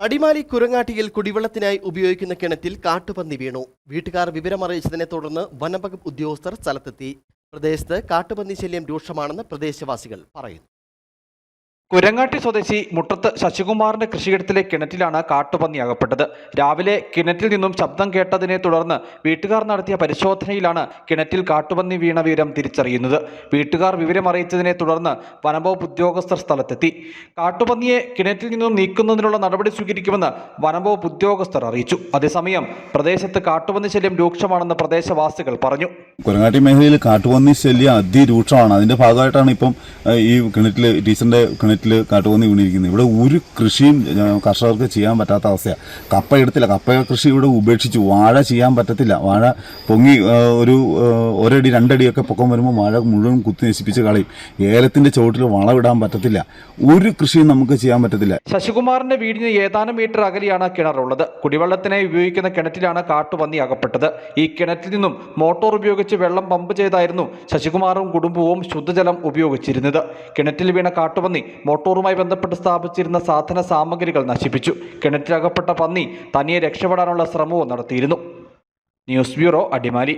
അടിമാലി കുരങ്ങാട്ടിയിൽ കുടിവെള്ളത്തിനായി ഉപയോഗിക്കുന്ന കിണറ്റിൽ കാട്ടുപന്നി വീണു. വീട്ടുകാർ വിവരമറിയിച്ചതിനെ തുടർന്ന് വനംവകുപ്പ് ഉദ്യോഗസ്ഥർ സ്ഥലത്തെത്തി. പ്രദേശത്ത് കാട്ടുപന്നി ശല്യം രൂക്ഷമാണെന്ന് പ്രദേശവാസികൾ പറയുന്നു. കുരങ്ങാട്ടി സ്വദേശി മുട്ടത്ത് ശശികുമാറിന്റെ കൃഷിയിടത്തിലെ കിണറ്റിലാണ് കാട്ടുപന്നി അകപ്പെട്ടത്. രാവിലെ കിണറ്റിൽ നിന്നും ശബ്ദം കേട്ടതിനെ തുടർന്ന് വീട്ടുകാർ നടത്തിയ പരിശോധനയിലാണ് കിണറ്റിൽ കാട്ടുപന്നി വീണ വിവരം തിരിച്ചറിയുന്നത്. വീട്ടുകാർ വിവരമറിയിച്ചതിനെ തുടർന്ന് വനംവകുപ്പ് ഉദ്യോഗസ്ഥർ സ്ഥലത്തെത്തി. കാട്ടുപന്നിയെ കിണറ്റിൽ നിന്നും നീക്കുന്നതിനുള്ള നടപടി സ്വീകരിക്കുമെന്ന് വനംവകുപ്പ് ഉദ്യോഗസ്ഥർ അറിയിച്ചു. അതേസമയം പ്രദേശത്ത് കാട്ടുപന്നി ശല്യം രൂക്ഷമാണെന്ന് പ്രദേശവാസികൾ പറഞ്ഞു. കുരങ്ങാട്ടി മേഖലയിൽ കാട്ടുപന്നി ശല്യം അതിരൂക്ഷമാണ്. അതിന്റെ ഭാഗമായിട്ടാണ് ഇപ്പം ഈ കിണറ്റിൽ ടീച്ചറിന്റെ കാട്ടുപന്നി വീണിരിക്കുന്നത് ഇവിടെ ഒരു കൃഷിയും കർഷകർക്ക് ചെയ്യാൻ പറ്റാത്ത അവസ്ഥയാണ് കപ്പ എടുത്തില്ല. കപ്പ കൃഷി ഇവിടെ ഉപേക്ഷിച്ചു. വാഴ ചെയ്യാൻ പറ്റത്തില്ല. വാഴ പൊങ്ങി ഒരു ഒരടി രണ്ടടിയൊക്കെ പൊക്കം വരുമ്പോൾ വാഴ മുഴുവൻ കുത്തി നശിപ്പിച്ച് കളയും. ഏലത്തിന്റെ ചുവട്ടിൽ വളമിടാൻ പറ്റത്തില്ല. ഒരു കൃഷിയും നമുക്ക് ചെയ്യാൻ പറ്റത്തില്ല. ശശികുമാറിന്റെ വീടിന് ഏതാനും മീറ്റർ അകലെയാണ് കിണറുള്ളത്. കുടിവെള്ളത്തിനായി ഉപയോഗിക്കുന്ന കിണറ്റിലാണ് കാട്ടുപന്നി അകപ്പെട്ടത്. ഈ കിണറ്റിൽ നിന്നും മോട്ടോർ ഉപയോഗിച്ച് വെള്ളം പമ്പ് ചെയ്തായിരുന്നു ശശികുമാറും കുടുംബവും ശുദ്ധജലം ഉപയോഗിച്ചിരുന്നത്. കിണറ്റിൽ വീണ കാട്ടുപന്നി മോട്ടോറുമായി ബന്ധപ്പെട്ട് സ്ഥാപിച്ചിരുന്ന സാധന സാമഗ്രികൾ നശിപ്പിച്ചു. കിണറ്റിലകപ്പെട്ട പന്നി തനിയെ രക്ഷപ്പെടാനുള്ള ശ്രമവും നടത്തിയിരുന്നു. News bureau Adimali.